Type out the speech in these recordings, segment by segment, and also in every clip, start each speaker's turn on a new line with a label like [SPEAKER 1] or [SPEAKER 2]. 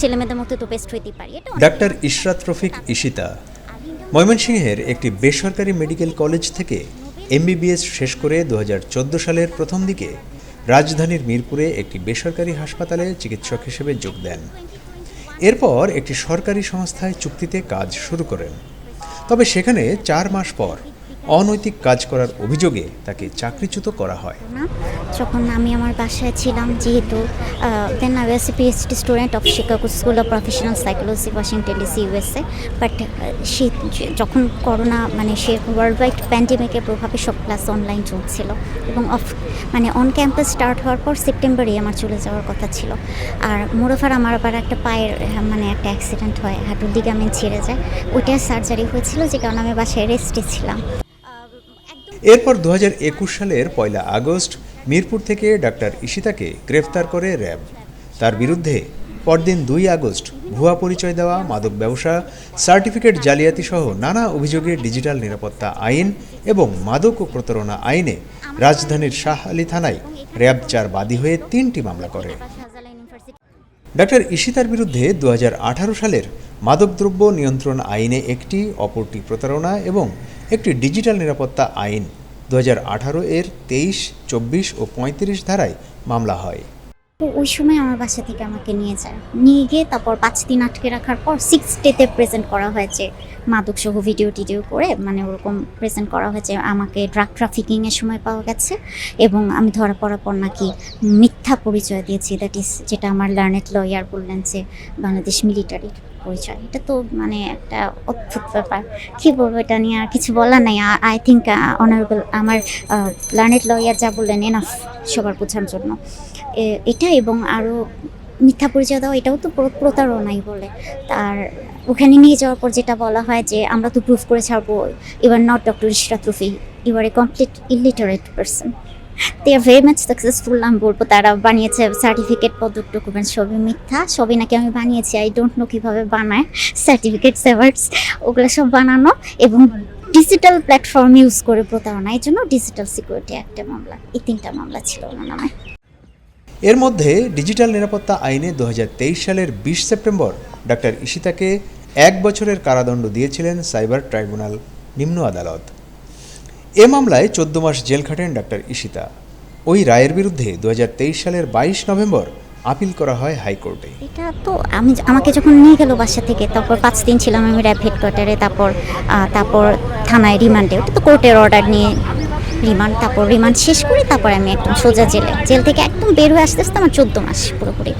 [SPEAKER 1] ছেলেমেয়েদের মধ্যে তো বেস্ট পারি।
[SPEAKER 2] ডাক্তার ইশরাত রফিক ইশিতা ময়মনসিংহের একটি বেসরকারি মেডিকেল কলেজ থেকে এমবিবিএস শেষ করে দু হাজার চোদ্দ সালের প্রথম দিকে রাজধানীর মিরপুরে একটি বেসরকারি হাসপাতালে চিকিৎসক হিসেবে যোগ দেন। এরপর একটি সরকারি সংস্থায় চুক্তিতে কাজ শুরু করেন। তবে সেখানে চার মাস পর অনৈতিক কাজ করার অভিযোগে তাকে চাকরিচ্যুত করা হয়।
[SPEAKER 1] যখন আমি আমার বাসায় ছিলাম যেহেতু then I was PhD student of Chicago school of professional psychology Washington DC USA but সে যখন করোনা মানে সে ওয়ার্ল্ড ওয়াইড প্যান্ডেমিকের প্রভাবে সব ক্লাস অনলাইন চলছিল এবং অফ মানে অন ক্যাম্পাস স্টার্ট হওয়ার পর সেপ্টেম্বরেই আমার চলে যাওয়ার কথা ছিল। আর মোরোফার আমার আবার একটা পায়ের হ্যাঁ, মানে একটা অ্যাক্সিডেন্ট হয় হাঁটুর লিগামেন্ট ছিঁড়ে যায়। ওইটার সার্জারি হয়েছিল যে কারণে আমি বাসায় রেস্টে ছিলাম।
[SPEAKER 2] এরপর দু হাজার একুশ সালের পয়লা আগস্ট মিরপুর থেকে ডাক্তার ইশিতাকে গ্রেফতার করে র্যাব। তার বিরুদ্ধে পরদিন দুই আগস্ট ভুয়া পরিচয় দেওয়া মাদক ব্যবসা, সার্টিফিকেট জালিয়াতি সহ নানা অভিযোগে ডিজিটাল নিরাপত্তা আইন এবং মাদক ও প্রতারণা আইনে রাজধানীর শাহ আলী থানায় র্যাব চার বাদী হয়ে তিনটি মামলা করে। ডাক্তার ইশিতার বিরুদ্ধে দু হাজার আঠারো সালের মাদকদ্রব্য নিয়ন্ত্রণ আইনে একটি, অপরটি প্রতারণা এবং একটি ডিজিটাল নিরাপত্তা আইন দু হাজার আঠারো এর তেইশ, চব্বিশ ও পঁয়ত্রিশ ধারায় মামলা হয়।
[SPEAKER 1] ওই সময় আমার বাসা থেকে আমাকে নিয়ে যায়। নিয়ে গিয়ে তারপর পাঁচ দিন আটকে রাখার পর সিক্স ডেতে প্রেজেন্ট করা হয়েছে। মাদক সহ ভিডিও টিডিও করে মানে ওরকম প্রেজেন্ট করা হয়েছে, আমাকে ড্রাগ ট্রাফিকিংয়ের সময় পাওয়া গেছে এবং আমি ধরা পড়ার পর নাকি মিথ্যা পরিচয় দিয়েছি দ্যাট ইজ যেটা আমার লার্নেড লয়ার বললেন যে বাংলাদেশ মিলিটারির পরিচয়। এটা তো মানে একটা অদ্ভুত ব্যাপার। কি বলব এটা নিয়ে আর কিছু বলার নাই। আই থিঙ্ক অনারেবল আমার লার্নেড লয়ার যা বললেন এনাফ সবার বোঝার জন্য। এটা এবং আরও মিথ্যা পরিচয় দেওয়া এটাও তো প্রতারণাই বলে। তার ওখানে নিয়ে যাওয়ার পর যেটা বলা হয় যে, আমরা তো প্রুফ করে ছাড়বো you're not doctor Ishrat Rufi you are a complete illiterate person they are very much successful আমি বলব, তারা বানিয়েছে সার্টিফিকেট পদক ডকুমেন্ট সবই মিথ্যা, সবই নাকি আমি বানিয়েছি আই ডোন্ট নো কীভাবে বানায় সার্টিফিকেট সেভার্স ওগুলো সব বানানো, এবং ডিজিটাল প্ল্যাটফর্ম ইউজ করে প্রতারণা এই জন্য ডিজিটাল সিকিউরিটি একটা মামলা, এই তিনটা মামলা ছিল ওনার নামে।
[SPEAKER 2] এর মধ্যে ডিজিটাল নিরাপত্তা আইনে দু হাজার তেইশ সালের বিশ সেপ্টেম্বর ডক্টর ইশিতাকে এক বছরের কারাদণ্ড দিয়েছিলেন সাইবার ট্রাইব্যুনাল নিম্ন আদালত। এ মামলায় চোদ্দ মাস জেল খাটেন ডক্টর ইশিতা ওই রায়ের বিরুদ্ধে দু হাজার তেইশ সালের বাইশ নভেম্বর আপিল করা হয় হাইকোর্টে।
[SPEAKER 1] এটা তো আমি আমাকে যখন নিয়ে গেল বাসা থেকে, তারপর পাঁচ দিন ছিলাম আমি র্যাব হেডকোয়ার্টারে তারপর তারপর থানায় রিমান্ডে। ওটা তো কোর্টের অর্ডার নিয়ে রিমান্ড, তারপর রিমান্ড শেষ করে তারপর আমি একদম সোজা জেলে। জেল থেকে একদম বের হয়ে আসতে আসতে আমার চোদ্দ মাস পুরোপুরি।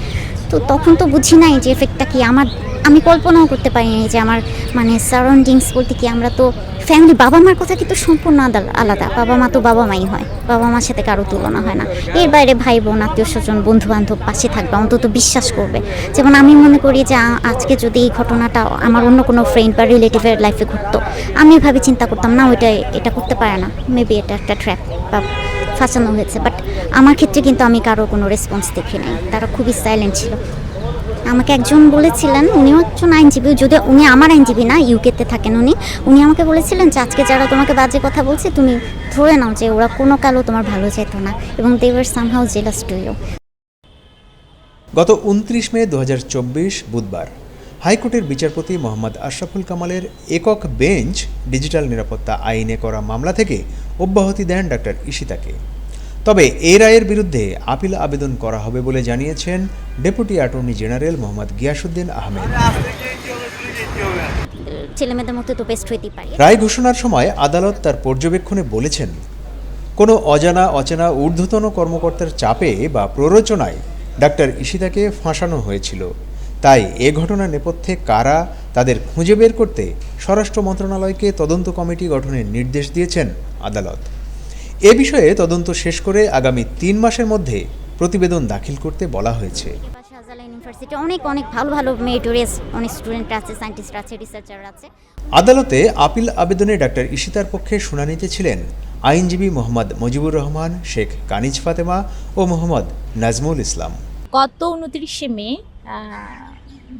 [SPEAKER 1] তো তখন তো বুঝি নাই যে এফেক্টটা কি আমার, আমি কল্পনাও করতে পারিনি যে আমার মানে সারাউন্ডিংস বলতে কি আমরা তো ফ্যামিলি বাবা মার কথা কিন্তু সম্পূর্ণ আলাদা। বাবা মা তো বাবা মাই হয়। বাবা মার সাথে কারও তুলনা হয় না। এর বাইরে ভাই বোন আত্মীয় স্বজন বন্ধু বান্ধব পাশে থাকবে, অন্তত বিশ্বাস করবে। যেমন আমি মনে করি যে আজকে যদি এই ঘটনাটা আমার অন্য কোনো ফ্রেন্ড বা রিলেটিভের লাইফে ঘটতো, আমি ভাবে চিন্তা করতাম, না, ওইটা এটা করতে পারে না। মেবি এটা একটা ট্র্যাপ বা ফাঁসানো হয়েছে। বাট আমার ক্ষেত্রে কিন্তু আমি কারও কোনো রেসপন্স দেখি নাই। তারা খুবই সাইলেন্ট ছিল। আমাকে একজন বলেছিলেন উনিও একজন আইনজীবী যদি উনি আমার আইনজীবী না ইউকেতে থাকেন উনি। উনি আমাকে বলেছিলেন যে, আজকে যারা তোমাকে বাজে কথা বলছে, তুমি ধরে নাও যে, ওরা কোনো কালো তোমার ভালো যেত না এবং দেওয়ার সামহাও জেলাস টু ইউ
[SPEAKER 2] গত উনত্রিশ মে দু হাজার চব্বিশ বুধবার, হাইকোর্টের বিচারপতি মোহাম্মদ আশরাফুল কামালের একক বেঞ্চ ডিজিটাল নিরাপত্তা আইনে করা মামলা থেকে অব্যাহতি দেন ডাক্তার ইশিতাকে তবে এ রায়ের বিরুদ্ধে আপিল আবেদন করা হবে বলে জানিয়েছেন deputy attorney general Mohammad Giasuddin Ahmed.
[SPEAKER 1] ছেলেমেয়েদের মধ্যে তো বেস্ট হইতেই পারি।
[SPEAKER 2] রায় ঘোষণার সময় আদালত তার পর্যবেক্ষণে বলেছেন কোনো অজানা অচেনা ঊর্ধ্বতন কর্মকর্তার চাপে বা প্ররোচনায় ডাক্তার ইশিতাকে ফাঁসানো হয়েছিল। তাই এ ঘটনার নেপথ্যে কারা তাদের খুঁজে বের করতে স্বরাষ্ট্র মন্ত্রণালয়কে তদন্ত কমিটি গঠনের নির্দেশ দিয়েছেন আদালত। এ বিষয়ে তদন্ত শেষ করে আগামী তিন মাসের মধ্যে প্রতিবেদন দাখিল করতে বলা হয়েছে।
[SPEAKER 1] ইউনিভার্সিটি অনেক অনেক ভালো ভালো মেরিটোরিয়াস অনেক স্টুডেন্ট আছে সায়েন্টিস্ট আছে রিসার্চার আছে।
[SPEAKER 2] আদালতে আপিল আবেদনে ডাক্তার ইশিতার পক্ষে শুনানিতে ছিলেন আইনজীবী মোহাম্মদ মুজিবুর রহমান শেখ কানিজ ফাতেমা ও মোহাম্মদ নাজমুল ইসলাম।
[SPEAKER 3] গত উনত্রিশে মে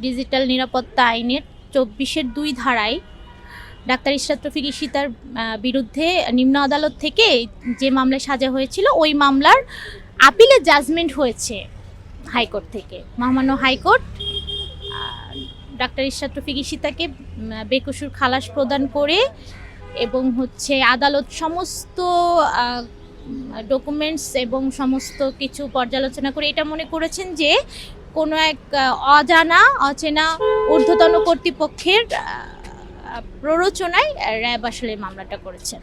[SPEAKER 3] ডিজিটাল নিরাপত্তা আইনের চব্বিশের দুই ধারায় ডাক্তার ইশরাত রফিক ইশিতার বিরুদ্ধে নিম্ন আদালত থেকে যে মামলায় সাজা হয়েছিল, ওই মামলার আপিলে জাজমেন্ট হয়েছে হাইকোর্ট থেকে। মহামান্য হাইকোর্ট ডাক্তার ইশরাত রফিক ঈশিতাকে বেকসুর খালাস প্রদান করে এবং হচ্ছে আদালত সমস্ত ডকুমেন্টস এবং সমস্ত কিছু পর্যালোচনা করে এটা মনে করেছেন যে কোনো এক অজানা, অচেনা ঊর্ধ্বতন কর্তৃপক্ষের প্ররোচনায় র্যাব আসলে মামলাটা করেছেন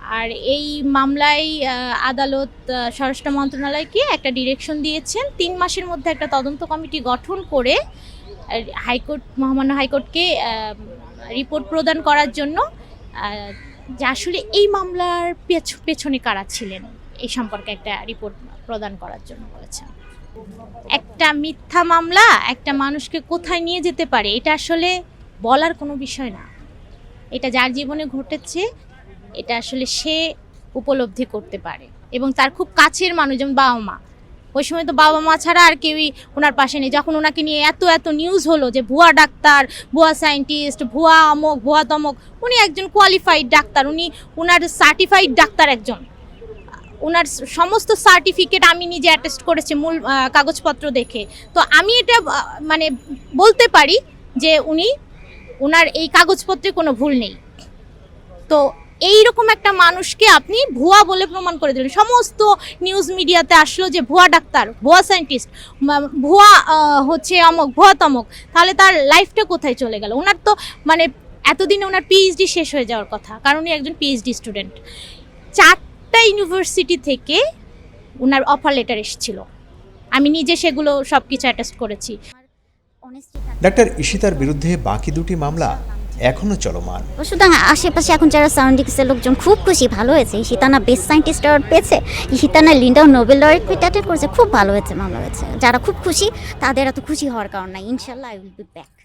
[SPEAKER 3] আর এই মামলায় আদালত স্বরাষ্ট্র মন্ত্রণালয়কে একটা ডিরেকশন দিয়েছেন। তিন মাসের মধ্যে একটা তদন্ত কমিটি গঠন করে হাইকোর্ট, মহামান্য হাইকোর্টকে রিপোর্ট প্রদান করার জন্য যে আসলে এই মামলার পেছ- পেছনে কারা ছিলেন, এই সম্পর্কে একটা রিপোর্ট প্রদান করার জন্য বলেছেন। একটা মিথ্যা মামলা, একটা মানুষকে কোথায় নিয়ে যেতে পারে, এটা আসলে বলার কোনো বিষয় না। এটা যার জীবনে ঘটেছে, এটা আসলে সে উপলব্ধি করতে পারে এবং তার খুব কাছের মানুষ, যেমন বাবা মা। ওই সময় তো বাবা মা ছাড়া আর কেউই ওনার পাশে নেই। যখন ওনাকে নিয়ে এত এত নিউজ হলো যে ভুয়া ডাক্তার, ভুয়া সায়েন্টিস্ট ভুয়া অমক, ভুয়া তমক, উনি একজন কোয়ালিফাইড ডাক্তার। উনি ওনার সার্টিফাইড ডাক্তার একজন। ওনার সমস্ত সার্টিফিকেট আমি নিজে অ্যাটেস্ট করেছি মূল কাগজপত্র দেখে। তো আমি এটা মানে বলতে পারি যে উনি ওনার এই কাগজপত্রে কোনো ভুল নেই। তো এই রকম একটা মানুষকে আপনি ভুয়া বলে প্রমাণ করে দিলেন। সমস্ত নিউজ মিডিয়াতে আসলো যে ভুয়া ডাক্তার, ভুয়া সায়েন্টিস্ট ভুয়া হচ্ছে অমক, ভুয়া তমক। তাহলে তার লাইফটা কোথায় চলে গেল? ওনার তো মানে এতদিনে ওনার পিএইচডি শেষ হয়ে যাওয়ার কথা কারণ উনি একজন পিএইচডি স্টুডেন্ট চারটা ইউনিভার্সিটি থেকে ওনার অফার লেটার এসেছিল। আমি নিজে সেগুলো সব কিছু অ্যাটেস্ট করেছি।
[SPEAKER 2] ডাক্তার ইশিতার বিরুদ্ধে বাকি দুটি মামলা এখনও চলমান।
[SPEAKER 1] সুতরাং আশেপাশে এখন যারা সাউন্ডিক্সের লোকজন খুব খুশি ভালো হয়েছে। ইশিতানা বেস্ট সায়েন্টিস্ট অ্যাওয়ার্ড পেয়েছে। ইশিতানা লিন্ডাও নোবেল অ্যাওয়ার্ড অ্যাটেন্ড করেছে। খুব ভালো হয়েছে মামলা হয়েছে। যারা খুব খুশি তাদের এত খুশি হওয়ার কারণ নাই। ইনশাল্লাহ আই উইল বি ব্যাক